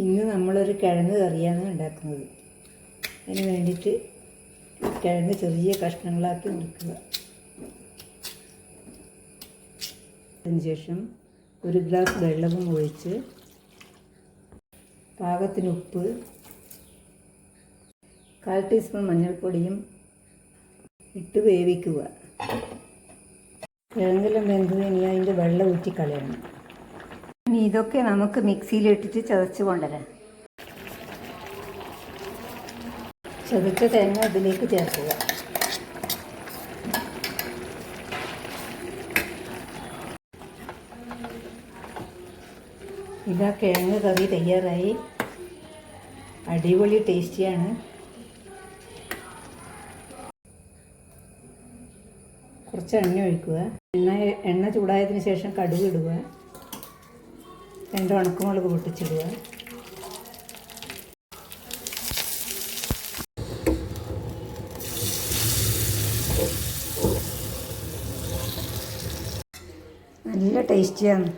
ഇന്ന് നമ്മളൊരു കിഴങ്ങ് കറിയാണ് ഉണ്ടാക്കുന്നത്. അതിന് വേണ്ടിയിട്ട് കിഴങ്ങ് ചെറിയ കഷ്ണങ്ങളാക്കി മുറിക്കുക. അതിനുശേഷം ഒരു ഗ്ലാസ് വെള്ളവും ഒഴിച്ച് പാകത്തിന് ഉപ്പ് കാൽ ടീസ്പൂൺ മഞ്ഞൾപ്പൊടിയും ഇട്ട് വേവിക്കുക. കിഴങ്ങെല്ലാം വെന്തത് ഇനി അതിന്റെ വെള്ളം ഊറ്റി കളയണം ഇനി ഇതൊക്കെ നമുക്ക് മിക്സിയിലിട്ടിട്ട് ചതച്ച് കൊണ്ടുവരാം. ചതച്ച തേങ്ങ ഇതിലേക്ക് ചേർക്കുക. ഇതാ കിഴങ്ങ് കറി തയ്യാറായി. അടിപൊളി ടേസ്റ്റിയാണ്. കുറച്ച് എണ്ണ ഒഴിക്കുക. എണ്ണ എണ്ണ ചൂടായതിന് ശേഷം കടുക് ഇടുക. രണ്ട് ഉണക്കമുളക് പൊട്ടിച്ചിടുക. നല്ല ടേസ്റ്റിയാണ്